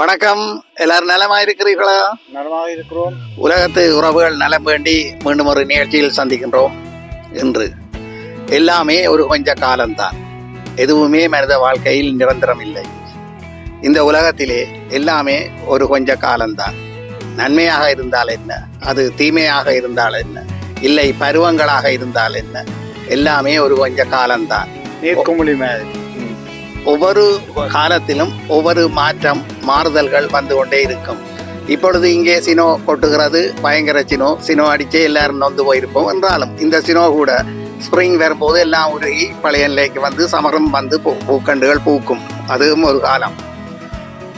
வணக்கம். எல்லாரும் நலமா இருக்கிறீர்களா? நலமாக இருக்கிறோம். உலகத்து உறவுகள் நலம் வேண்டி மீண்டும் ஒரு நிகழ்ச்சியில் சந்திக்கின்றோம். இன்று எல்லாமே ஒரு கொஞ்ச காலம்தான். எதுவுமே மனித வாழ்க்கையில் நிரந்தரம் இல்லை. இந்த உலகத்திலே எல்லாமே ஒரு கொஞ்ச காலம்தான். நன்மையாக இருந்தால் என்ன? அது தீமையாக இருந்தால் என்ன? இல்லை பருவங்களாக இருந்தால் என்ன? எல்லாமே ஒரு கொஞ்ச காலம்தான். நீர்க்குமிழி மாதிரி. ஒவ்வொரு காலத்திலும் ஒவ்வொரு மாற்றம் மாறுதல்கள் வந்து கொண்டே இருக்கும். இப்பொழுது இங்கே சினோ கொட்டுகிறது. பயங்கர சினோ. சினோ அடிச்சே எல்லாரும் நொந்து போயிருப்போம் என்றாலும் இந்த சினோ கூட ஸ்ப்ரிங் வரும்போது எல்லாம் உருகி பழைய நிலைக்கு வந்து சமரம் வந்து பூ பூக்கண்டுகள் பூக்கும். அதுவும் ஒரு காலம்.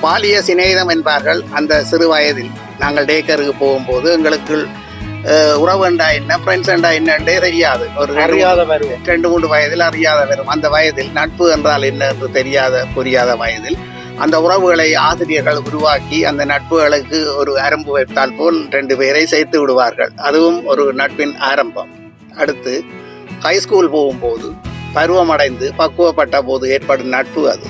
பாலிய சிநேகிதம் என்பார்கள் அந்த சிறு வயதில். நாங்கள் டேக்கருக்கு போகும்போது எங்களுக்கு உறவுண்டா என்ன ஃப்ரெண்ட்ஸ் என்றா என்னன்றே தெரியாது. ஒரு அறியாத வருவோம் ரெண்டு மூன்று வயதில் அறியாத வரும் அந்த வயதில் நட்பு என்றால் என்ன என்று தெரியாத புரியாத வயதில். அந்த உறவுகளை ஆசிரியர்கள் உருவாக்கி அந்த நட்புகளுக்கு ஒரு அரும்பு வைத்தால் போல் ரெண்டு பேரை சேர்த்து விடுவார்கள். அதுவும் ஒரு நட்பின் ஆரம்பம். அடுத்து ஹைஸ்கூல் போகும்போது பருவமடைந்து பக்குவப்பட்ட போது ஏற்படும் நட்பு அது.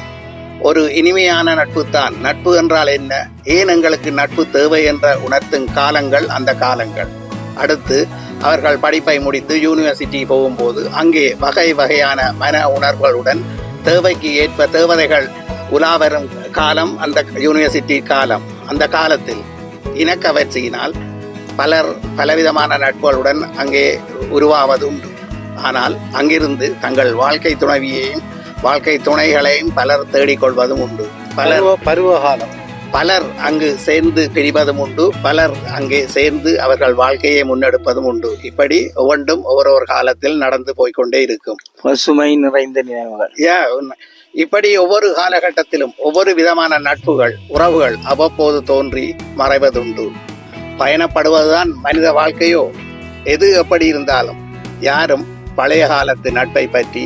ஒரு இனிமையான நட்பு தான். நட்பு என்றால் என்ன? ஏன் எங்களுக்கு நட்பு தேவை என்ற உணர்த்தும் காலங்கள் அந்த காலங்கள். அடுத்து அவர்கள் படிப்பை முடித்து யூனிவர்சிட்டி போகும்போது அங்கே வகை வகையான மன உணர்வுகளுடன் தேவைக்கு ஏற்ப தேவதைகள் உலாவரும் காலம் அந்த யூனிவர்சிட்டி காலம். அந்த காலத்தில் இனக்கவர்ச்சியினால் பலர் பலவிதமான நட்புகளுடன் அங்கே உருவாவது உண்டு. ஆனால் அங்கிருந்து தங்கள் வாழ்க்கை துணைவியையும் வாழ்க்கை துணைகளையும் பலர் தேடிக்கொள்வதும் உண்டு. பலர் பருவகாலம். பலர் அங்கு சேர்ந்து பிரிவதும் உண்டு பலர் அங்கே சேர்ந்து அவர்கள் விவாழ்க்கையை முன்னெடுப்பதும் உண்டு. இப்படி ஒவ்வொன்றும் ஒவ்வொரு காலத்தில் நடந்து போய்க்கொண்டே இருக்கும். பசுமை நிறைந்த நினைவுகள். இப்படி ஒவ்வொரு காலகட்டத்திலும் ஒவ்வொரு விதமான நட்புகள் உறவுகள் அவ்வப்போது தோன்றி மறைவதுண்டு. பயணப்படுவதுதான் மனித வாழ்க்கையோ? எது எப்படி இருந்தாலும் யாரும் பழைய காலத்து நட்பை பற்றி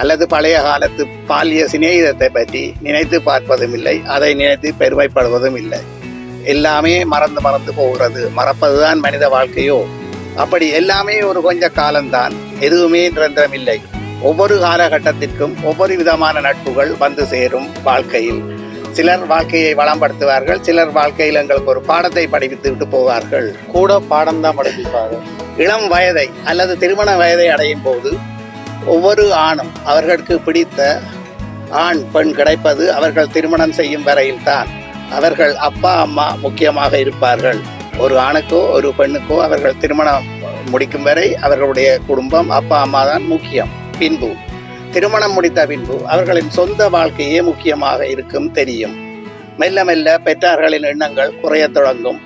அல்லது பழைய காலத்து பாலிய சிநேகிதத்தை பற்றி நினைத்து பார்ப்பதும் இல்லை அதை நினைத்து பெருமைப்படுவதும் இல்லை. எல்லாமே மறந்து மறந்து போகிறது. மறப்பதுதான் மனித வாழ்க்கையோ? அப்படி எல்லாமே ஒரு கொஞ்ச காலம்தான். எதுவுமே நிரந்தரம் இல்லை. ஒவ்வொரு காலகட்டத்திற்கும் ஒவ்வொரு விதமான நட்புகள் வந்து சேரும் வாழ்க்கையில். சிலர் வாழ்க்கையை வளம்படுத்துவார்கள் சிலர் வாழ்க்கையில் எங்களுக்கு ஒரு பாடத்தை படிப்பித்து விட்டு போவார்கள். கூட பாடம் தான் படிப்பாரு இளம் வயதை அல்லது திருமண வயதை அடையும் போது ஒவ்வொரு ஆணும் அவர்களுக்கு பிடித்த ஆண் பெண் கிடைப்பது அவர்கள் திருமணம் செய்யும் வரையில் தான் அவர்கள் அப்பா அம்மா முக்கியமாக இருப்பார்கள். ஒரு ஆணுக்கோ ஒரு பெண்ணுக்கோ அவர்கள் திருமணம் முடிக்கும் வரை அவர்களுடைய குடும்பம் அப்பா அம்மா தான் முக்கியம். பின்பு திருமணம் முடித்த பின்பு அவர்களின் சொந்த வாழ்க்கையே முக்கியமாக இருக்கும் தெரியும். மெல்ல மெல்ல பெற்றார்களின் எண்ணங்கள் குறையத் தொடங்கும்.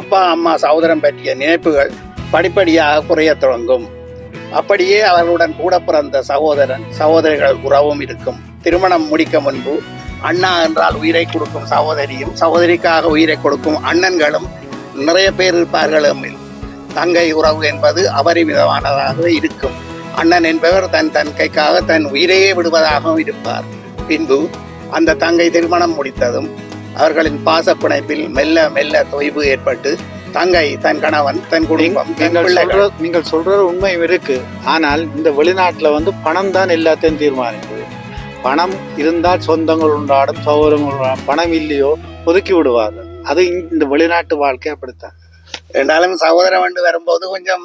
அப்பா அம்மா சகோதரம் பற்றிய நினைப்புகள் படிப்படியாக குறையத் தொடங்கும். அப்படியே அவர்களுடன் கூட பிறந்த சகோதரன் சகோதரிகள் உறவும் இருக்கும். திருமணம் முடிக்க முன்பு அண்ணா என்றால் உயிரை கொடுக்கும் சகோதரியும் சகோதரிக்காக உயிரை கொடுக்கும் அண்ணன்களும் நிறைய பேர் இருப்பார்கள் தங்கை உறவு என்பது அபரிமிதமானதாக இருக்கும். அண்ணன் என்பவர் தன் தன்கைக்காக தன் உயிரையே விடுவதாகவும் இருப்பார். பின்பு அந்த தங்கை திருமணம் முடித்ததும் அவர்களின் பாசப்பிணைப்பில் மெல்ல மெல்ல தொய்வு ஏற்பட்டு தங்கை தன் கணவன் தன் குடும்பம் நீங்கள் சொல்ற நீங்கள் சொல்றது உண்மை இருக்கு ஆனால் இந்த வெளிநாட்டுல வந்து பணம் தான் எல்லாத்தையும் தீர்மானிக்குது. பணம் இருந்தால் சொந்தங்கள் உண்டாடும் சௌகரியங்கள் உண்டாடும். பணம் இல்லையோ ஒதுக்கி விடுவார்கள். அது இந்த வெளிநாட்டு வாழ்க்கை அப்படித்தான். என்றாலும் சகோதரம் என்று வரும்போது கொஞ்சம்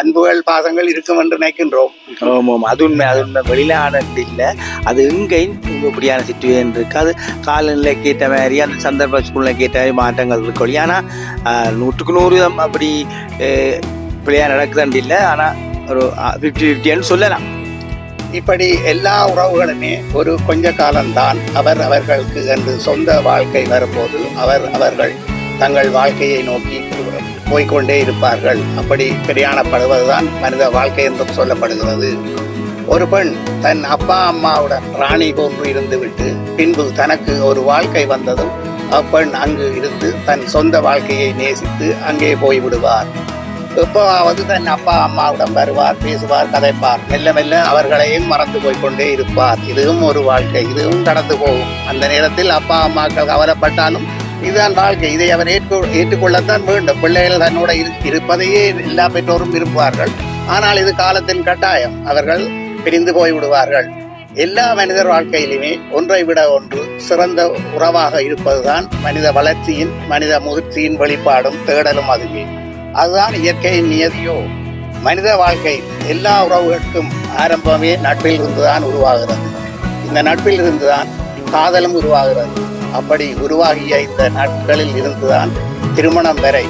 அன்புகள் பாசங்கள் இருக்கும் என்று நினைக்கின்றோம். ஆமாம் அது உண்மை அது உண்மை. வெளிநாடு இல்லை. அது எங்கேயும் இப்படியான சுச்சுவேஷன் இருக்கு அது காலநிலைக்கு ஏற்ற மாதிரி அந்த சந்தர்ப்ப சூழ்நிலைக்கு ஏற்ற மாதிரி மாற்றங்கள் இருக்கும். ஆனால் நூற்றுக்கு நூறு வீதம் அப்படி இப்படியா நடக்குதுன்னு இல்லை. ஆனால் ஒரு ஃபிஃப்டி ஃபிஃப்டின்னு சொல்லலாம். இப்படி எல்லா உறவுகளுமே ஒரு கொஞ்ச காலம்தான் அவர் அவர்களுக்கு என்று சொந்த வாழ்க்கை வரும்போது அவர் அவர்கள் தங்கள் வாழ்க்கையை நோக்கி போய்க்கொண்டே இருப்பார்கள். அப்படி பிரயாணப்படுவதுதான் மனித வாழ்க்கை என்றும் சொல்லப்படுகிறது. ஒரு பெண் தன் அப்பா அம்மாவுடன் ராணி போன்று இருந்துவிட்டு பின்பு தனக்கு ஒரு வாழ்க்கை வந்ததும் அப்பெண் அங்கு இருந்து தன் சொந்த வாழ்க்கையை நேசித்து அங்கே போய்விடுவார். எப்போவாவது தன் அப்பா அம்மாவிடம் வருவார் பேசுவார் கதைப்பார். மெல்ல மெல்ல அவர்களையும் மறந்து போய்க்கொண்டே இருப்பார். இதுவும் ஒரு வாழ்க்கை. இதுவும் கடந்து போகும். அந்த நேரத்தில் அப்பா அம்மாக்கள் கவலைப்பட்டாலும் இதுதான் வாழ்க்கை. இதை அவர் ஏற்று ஏற்றுக்கொள்ளத்தான் வேண்டும். பிள்ளைகள் தன்னோட இருப்பதையே எல்லா பெற்றோரும் விரும்புவார்கள். ஆனால் இது காலத்தின் கட்டாயம். அவர்கள் பிரிந்து போய் விடுவார்கள் எல்லா மனிதர் வாழ்க்கையிலுமே ஒன்றை விட ஒன்று சிறந்த உறவாக இருப்பதுதான் மனித வளர்ச்சியின் மனித முதிர்ச்சியின் வெளிப்பாடும் தேடலும் அதுவே. அதுதான் இயற்கையின் நியதியோ. மனித வாழ்க்கை எல்லா உறவுகளுக்கும் ஆரம்பமே நட்பில் இருந்துதான் உருவாகிறது. இந்த நட்பில் இருந்துதான் காதலும் உருவாகிறது. அப்படி உருவாகிய இந்த நாட்களில் இருந்துதான் திருமணம் வரை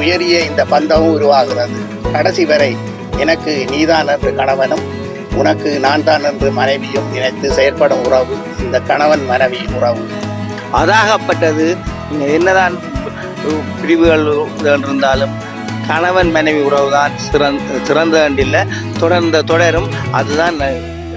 உயரிய இந்த பந்தமும் உருவாகிறது. கடைசி வரை எனக்கு நீதான் என்று கணவனும் உனக்கு நான் தான் என்று மனைவியும் நினைத்து செயற்படும் உறவு இந்த கணவன் மனைவி உறவு. அதாகப்பட்டது. என்னதான் பிரிவுகள் இருந்தாலும் கணவன் மனைவி உறவு தான் சிறந்த சிறந்த இல்லை தொடர்ந்த தொடரும் அதுதான்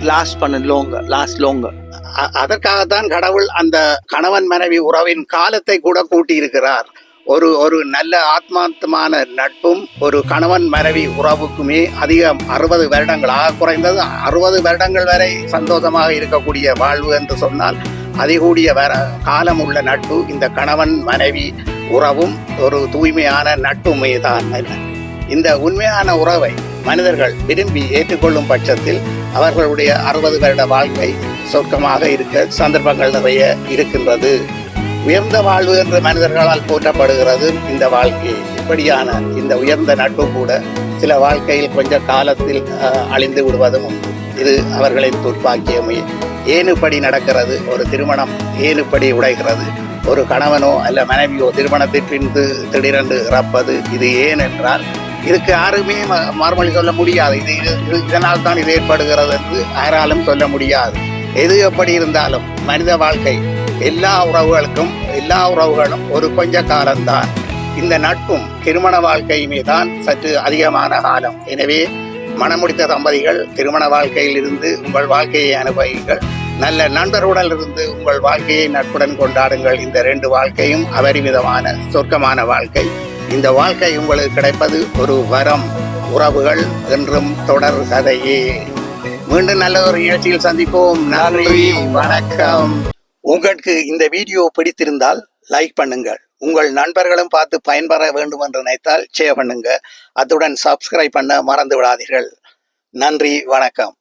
லாஸ்ட் பண்ண லோங்க லாஸ்ட் லோங்க அதற்காகத்தான் கடவுள் அந்த கணவன் மனைவி உறவின் காலத்தை கூட கூட்டியிருக்கிறார். ஒரு ஒரு நல்ல ஆத்மாத்தமான நட்பும் ஒரு கணவன் மனைவி உறவுக்குமே அதிகம் அறுபது வருடங்களாக குறைந்தது. அறுபது வருடங்கள் வரை சந்தோஷமாக இருக்கக்கூடிய வாழ்வு என்று சொன்னால் அதிகூடிய வர காலம் உள்ள நட்பு இந்த கணவன் மனைவி உறவும் ஒரு தூய்மையான நட்புமே தான். இந்த உண்மையான உறவை மனிதர்கள் விரும்பி ஏற்றுக்கொள்ளும் பட்சத்தில் அவர்களுடைய அறுபது வருட வாழ்க்கை சொர்க்கமாக இருக்க சந்தர்ப்பங்கள் நிறைய இருக்கின்றது. உயர்ந்த வாழ்வு என்று மனிதர்களால் போற்றப்படுகிறது இந்த வாழ்க்கை. இப்படியான இந்த உயர்ந்த நட்பு கூட சில வாழ்க்கையில் கொஞ்ச காலத்தில் அழிந்து விடுவதும் உண்டு. இது அவர்களின் துர்ப்பாக்கியமே. ஏன் இப்படி நடக்கிறது? ஒரு திருமணம் ஏன் இப்படி உடைகிறது? ஒரு கணவனோ அல்ல மனைவியோ திருமணத்தின் பின்பு திடீரென்று இறப்பது இது ஏன் என்றால் இதுக்கு யாருமே மறுமொழி சொல்ல முடியாது. இது இது- இதனால் தான் இது ஏற்படுகிறது என்று யாராலும் சொல்ல முடியாது. எது எப்படி இருந்தாலும் மனித வாழ்க்கை எல்லா உறவுகளுக்கும் எல்லா உறவுகளும் ஒரு கொஞ்ச காலம்தான் இந்த நட்பும் திருமண வாழ்க்கையுமே தான் சற்று அதிகமான காலம். எனவே மணமுடித்த தம்பதிகள் திருமண வாழ்க்கையில் இருந்து உங்கள் வாழ்க்கையை அனுபவிங்கள் நல்ல நண்பருடன் இருந்து உங்கள் வாழ்க்கையை நட்புடன் கொண்டாடுங்கள். இந்த ரெண்டு வாழ்க்கையும் அபரிமிதமான சொர்க்கமான வாழ்க்கை. இந்த வாழ்க்கை உங்களுக்கு கிடைப்பது ஒரு வரம் உறவுகள் என்றும் தொடர் கதையே. மீண்டும் நல்ல ஒரு நிகழ்ச்சியில் சந்திப்போம். நன்றி வணக்கம். உங்களுக்கு இந்த வீடியோ பிடித்திருந்தால் லைக் பண்ணுங்கள். உங்கள் நண்பர்களும் பார்த்து பயன்பெற வேண்டும் என்று நினைத்தால் ஷேர் பண்ணுங்க. அத்துடன் சப்ஸ்கிரைப் பண்ண மறந்து விடாதீர்கள். நன்றி வணக்கம்.